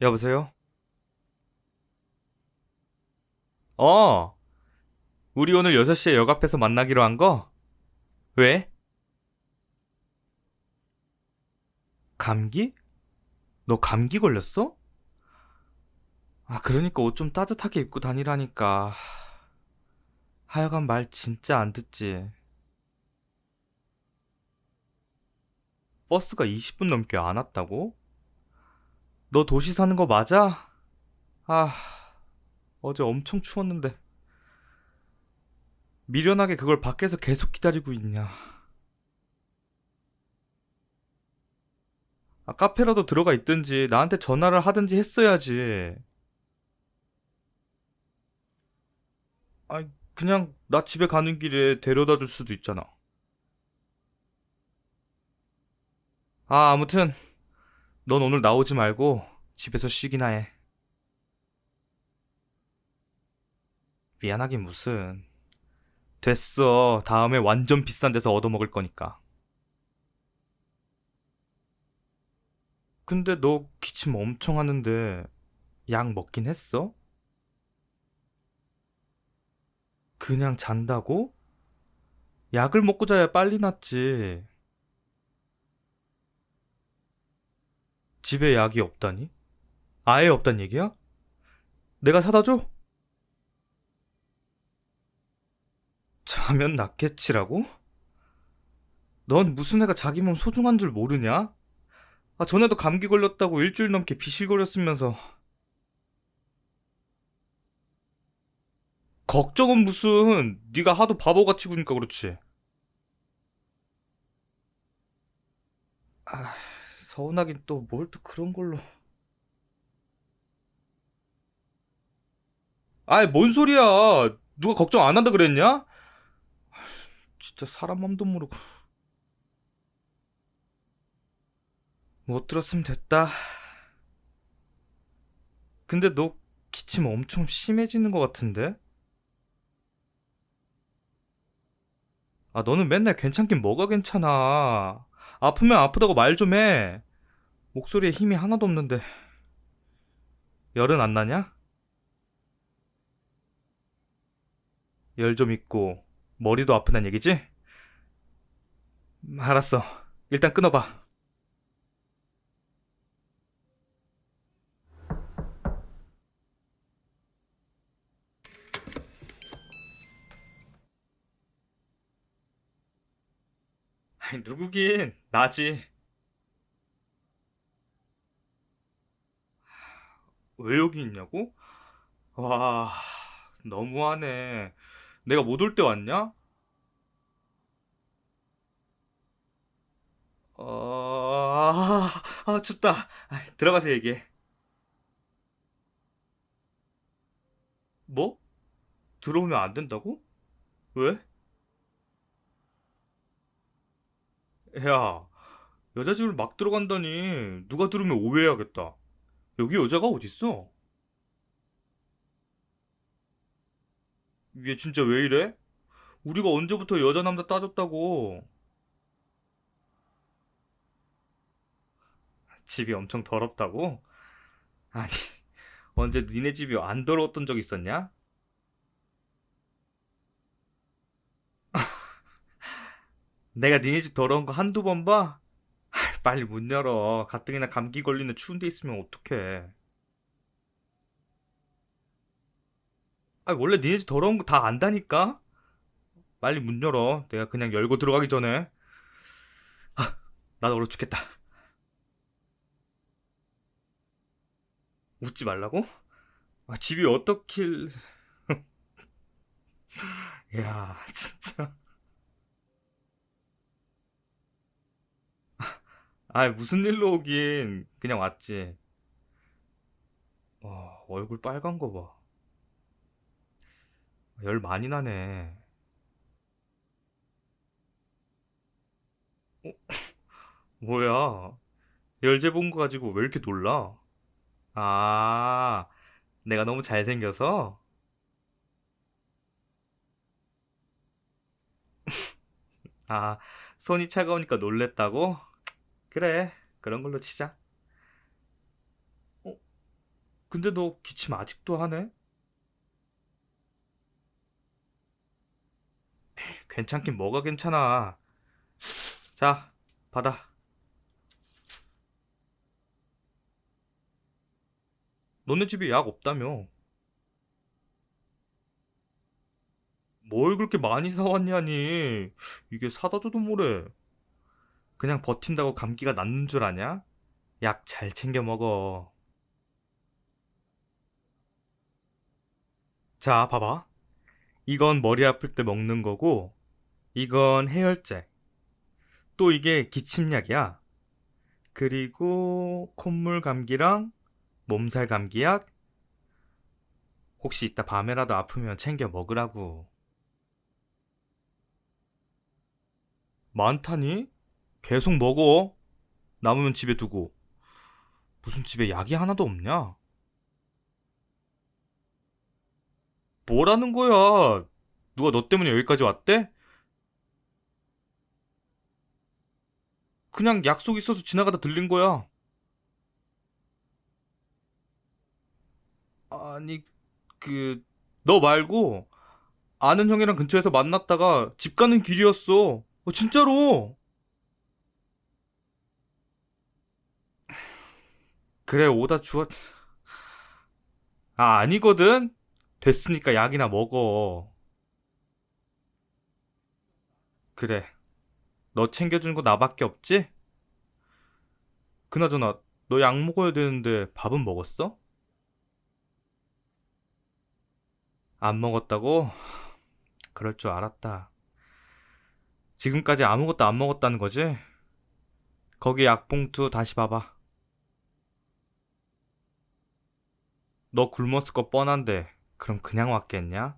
여보세요? 어, 우리 오늘 6시에 역 앞에서 만나기로 한 거? 왜? 감기? 너 감기 걸렸어? 아, 그러니까 옷 좀 따뜻하게 입고 다니라니까. 하여간 말 진짜 안 듣지. 버스가 20분 넘게 안 왔다고? 너 도시 사는 거 맞아? 아, 어제 엄청 추웠는데. 미련하게 그걸 밖에서 계속 기다리고 있냐. 아, 카페라도 들어가 있든지 나한테 전화를 하든지 했어야지. 아, 그냥 나 집에 가는 길에 데려다 줄 수도 있잖아. 아, 아무튼 넌 오늘 나오지 말고 집에서 쉬기나 해. 미안하긴 무슨. 됐어. 다음에 완전 비싼 데서 얻어먹을 거니까. 근데 너 기침 엄청 하는데 약 먹긴 했어? 그냥 잔다고? 약을 먹고 자야 빨리 낫지. 집에 약이 없다니? 아예 없단 얘기야? 내가 사다 줘? 자면 낫겠지라고? 넌 무슨 애가 자기 몸 소중한 줄 모르냐? 아, 전에도 감기 걸렸다고 일주일 넘게 비실거렸으면서. 걱정은 무슨, 네가 하도 바보같이 구니까 그렇지. 아, 서운하긴 또 뭘 또 그런 걸로. 아이, 뭔 소리야. 누가 걱정 안 한다 그랬냐? 진짜 사람 맘도 모르고. 못 들었으면 됐다. 근데 너 기침 엄청 심해지는 것 같은데? 아, 너는 맨날 괜찮긴 뭐가 괜찮아. 아프면 아프다고 말 좀 해. 목소리에 힘이 하나도 없는데. 열은 안 나냐? 열 좀 있고, 머리도 아프단 얘기지? 음, 알았어. 일단 끊어봐. 아니, 누구긴, 나지. 왜 여기 있냐고? 와, 너무하네. 내가 못 올 때 왔냐? 어, 아, 아, 춥다. 아, 들어가서 얘기해. 뭐? 들어오면 안 된다고? 왜? 야, 여자 집을 막 들어간다니. 누가 들으면 오해해야겠다. 여기 여자가 어딨어? 얘 진짜 왜 이래? 우리가 언제부터 여자 남자 따졌다고. 집이 엄청 더럽다고? 아니, 언제 니네 집이 안 더러웠던 적 있었냐? 내가 니네 집 더러운 거 한두 번 봐? 빨리 문 열어. 가뜩이나 감기 걸리는 추운 데 있으면 어떡해. 아, 원래 니네 집 더러운 거 다 안다니까? 빨리 문 열어. 내가 그냥 열고 들어가기 전에. 나도 얼어 죽겠다. 웃지 말라고? 아, 집이 어떻길. 야, 진짜. 아, 무슨 일로 오긴. 그냥 왔지. 와, 얼굴 빨간 거 봐. 열 많이 나네. 뭐야? 열 재 본 거 가지고 왜 이렇게 놀라? 아, 내가 너무 잘생겨서? 아, 손이 차가우니까 놀랬다고? 그래, 그런 걸로 치자. 어, 근데 너 기침 아직도 하네? 괜찮긴 뭐가 괜찮아. 자, 받아. 너네 집에 약 없다며. 뭘 그렇게 많이 사왔냐니. 이게 사다 줘도 뭐래. 그냥 버틴다고 감기가 낫는 줄 아냐? 약 잘 챙겨 먹어. 자, 봐봐. 이건 머리 아플 때 먹는 거고, 이건 해열제. 또 이게 기침약이야. 그리고 콧물 감기랑 몸살 감기약. 혹시 이따 밤에라도 아프면 챙겨 먹으라고. 많다니? 계속 먹어. 남으면 집에 두고. 무슨 집에 약이 하나도 없냐? 뭐라는 거야? 누가 너 때문에 여기까지 왔대? 그냥 약속 있어서 지나가다 들린 거야. 아니, 그, 너 말고, 아는 형이랑 근처에서 만났다가 집 가는 길이었어. 어, 진짜로. 그래, 오다 주웠. 아, 아니거든? 됐으니까 약이나 먹어. 그래. 너 챙겨준 거 나밖에 없지? 그나저나, 너 약 먹어야 되는데 밥은 먹었어? 안 먹었다고? 그럴 줄 알았다. 지금까지 아무것도 안 먹었다는 거지? 거기 약봉투 다시 봐봐. 너 굶었을 거 뻔한데, 그럼 그냥 왔겠냐?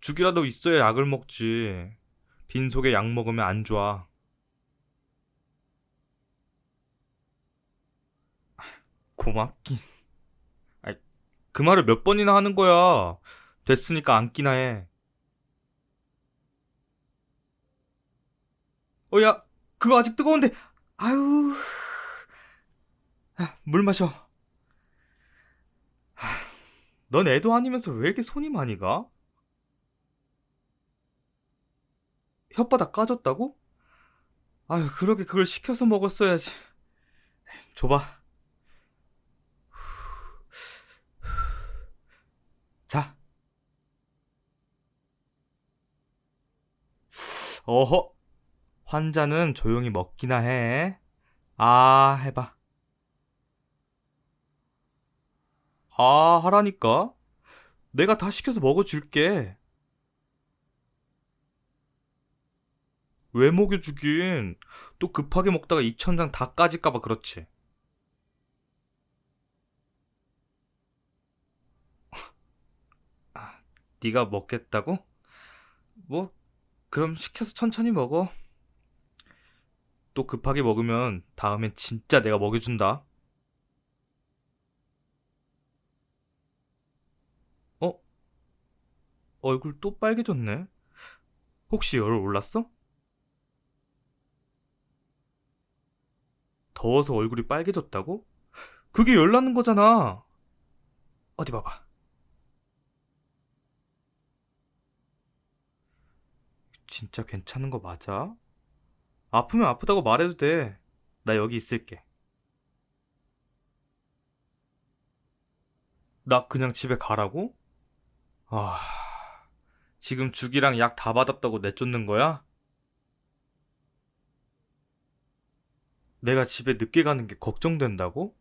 죽이라도 있어야 약을 먹지. 빈속에 약 먹으면 안 좋아. 고맙긴. 아이, 그 말을 몇 번이나 하는 거야. 됐으니까 앉기나 해. 어, 야, 그거 아직 뜨거운데. 아유. 아, 물 마셔. 하, 넌 애도 아니면서 왜 이렇게 손이 많이 가? 혓바닥 까졌다고? 아유, 그러게 그걸 시켜서 먹었어야지. 줘봐. 자. 어허. 환자는 조용히 먹기나 해. 아, 해봐. 아, 하라니까. 내가 다 시켜서 먹어줄게. 왜 먹여주긴? 또 급하게 먹다가 입천장 다 까질까봐 그렇지. 아, 네가 먹겠다고? 뭐, 그럼 시켜서 천천히 먹어. 또 급하게 먹으면 다음엔 진짜 내가 먹여준다. 얼굴 또 빨개졌네. 혹시 열 올랐어? 더워서 얼굴이 빨개졌다고? 그게 열 나는 거잖아. 어디 봐봐. 진짜 괜찮은 거 맞아? 아프면 아프다고 말해도 돼. 나 여기 있을게. 나 그냥 집에 가라고? 아, 지금 죽이랑 약 다 받았다고 내쫓는 거야? 내가 집에 늦게 가는 게 걱정된다고?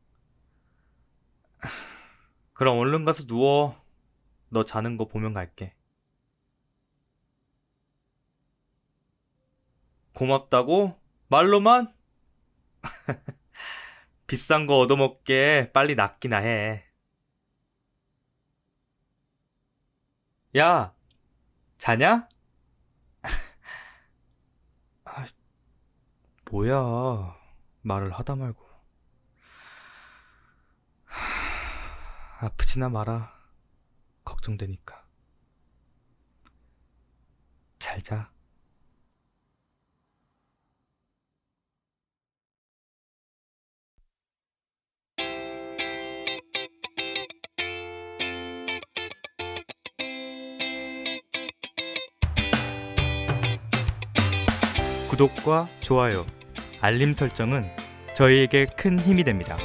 그럼 얼른 가서 누워. 너 자는 거 보면 갈게. 고맙다고? 말로만? 비싼 거 얻어먹게 빨리 낫기나 해. 야, 자냐? 아, 뭐야. 말을 하다 말고. 하, 아프지나 마라. 걱정되니까. 잘 자. 구독과 좋아요, 알림 설정은 저희에게 큰 힘이 됩니다.